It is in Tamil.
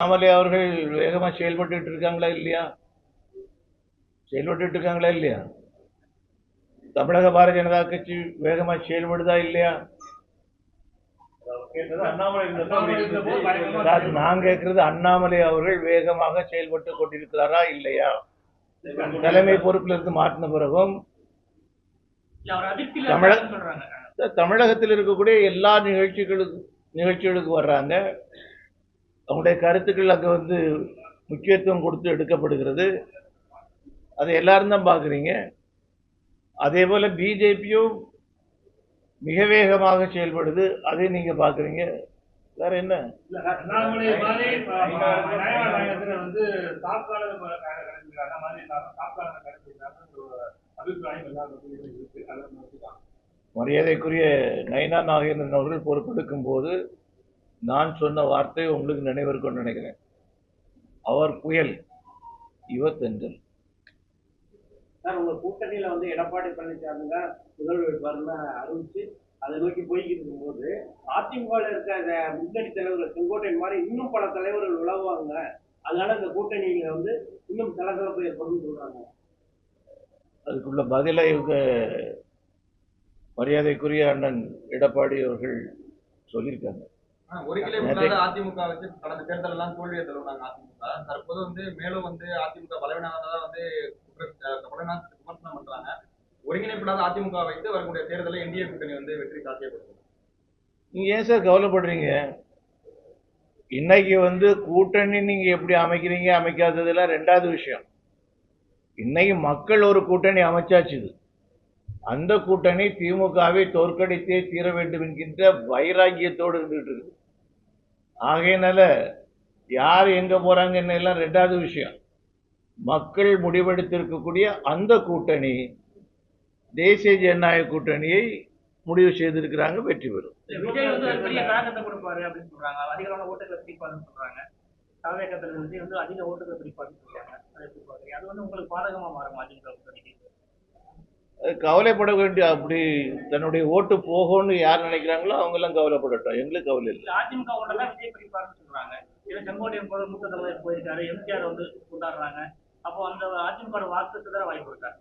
அண்ணாமலை அவர்கள் வேகமா செயல்பட்டு இருக்காங்களா இல்லையா? செயல்பட்டு இருக்காங்களா இல்லையா? தமிழக பாரதிய ஜனதா கட்சி வேகமா செயல்படுதா இல்லையா? நான் கேட்கிறது அண்ணாமலை அவர்கள் வேகமாக செயல்பட்டு கொண்டிருக்கிறாரா இல்லையா? தலைமை பொறுப்பில் இருந்து மாற்றின பிறகும் தமிழக- தமிழகத்தில் இருக்கக்கூடிய எல்லா நிகழ்ச்சிகளுக்கு நிகழ்ச்சிகளுக்கு வர்றாங்க. அவங்களுடைய கருத்துக்கள் அங்கே வந்து முக்கியத்துவம் கொடுத்து எடுக்கப்படுகிறது. அதை எல்லாரும் தான் பார்க்குறீங்க. அதே போல் பிஜேபியும் மிக வேகமாக செயல்படுது. அதை நீங்கள் பார்க்குறீங்க. வேற என்ன? மரியாதைக்குரிய நயனா நாகேந்திரன் அவர்கள் பொறுப்பெடுக்கும் போது நான் சொன்ன வார்த்தை உங்களுக்கு நினைவிருக்கும்னு நினைக்கிறேன். அவர் புயல் இவர் தென்றல் சார் உங்க கூட்டணியில வந்து எடப்பாடி பழனிசாமி தான் முதல் வேட்பாளர்னு அறிவிச்சு அதை நோக்கி போய்கிட்டு இருக்கும்போது அதிமுக இருக்க அந்த முன்னணி தலைவர்கள் செங்கோட்டையன் மாதிரி இன்னும் பல தலைவர்கள் உழவுவாங்க. அதனால இந்த கூட்டணியில வந்து இன்னும் கலகலப்பு ஏற்படும் சொல்றாங்க. அதுக்குள்ள பதிலை இவங்க மரியாதைக்குரிய அண்ணன் எடப்பாடி அவர்கள் சொல்லியிருக்காங்க. ஒரு கிளை அதிமுக வச்சு கடந்த தேர்தல் எல்லாம் தோல்வியை தருவாங்க அதிமுக. தற்போது வந்து மேலும் வந்து அதிமுக பலவீனமானதா வந்து விமர்சனம் பண்றாங்க. ஒருங்கிணைப்பில்லாத அதிமுக வைத்து வரக்கூடிய தேர்தலில் என்டிஏ கூட்டணி வந்து வெற்றி சாத்தியப்படுது. நீங்க ஏன் சார் கவலைப்படுறீங்க? இன்னைக்கு வந்து கூட்டணி நீங்க எப்படி அமைக்கிறீங்க அமைக்காததெல்லாம் ரெண்டாவது விஷயம். இன்னைக்கு மக்கள் ஒரு கூட்டணி அமைச்சாச்சு இது. அந்த கூட்டணி திமுகவை தோற்கடித்தே தீர வேண்டும் என்கின்ற வைராக்கியத்தோடு இருந்துகிட்டு இருக்கு ஆகையினால யார் எங்க போறாங்க என்ன எல்லாம் ரெண்டாவது விஷயம். மக்கள் முடிவெடுத்திருக்கக்கூடிய அந்த கூட்டணி தேசிய ஜனநாயக கூட்டணியை முடிவு செய்திருக்கிறாங்க வெற்றி பெறும். வந்து பெரிய தாக்கத்தை கொடுப்பாரு அப்படின்னு சொல்றாங்க. அதிகமான ஓட்டுகளை பிடிப்பாருன்னு சொல்றாங்க. தமிழகத்துல வந்து அதிக ஓட்டுகளை பிடிப்பாருன்னு சொல்றாங்க. அது வந்து உங்களுக்கு பாதகமா மாறும் அதிமுக கூட்டணிக்கு? கவலைப்பட வேண்டிய அப்படி தன்னுடைய ஓட்டு போகும்னு யார் நினைக்கிறாங்களோ அவங்க எல்லாம் கவலைப்படட்டும். எங்களுக்கு கவலை இல்லை. அதிமுக சொல்றாங்க. மூத்த தலைவர் போயிருக்காரு. எம்ஜிஆர் வந்து கொண்டாடுறாங்க. அப்போ அந்த அதிமுக வாக்குக்கு தான் வாய்ப்பு இருக்காரு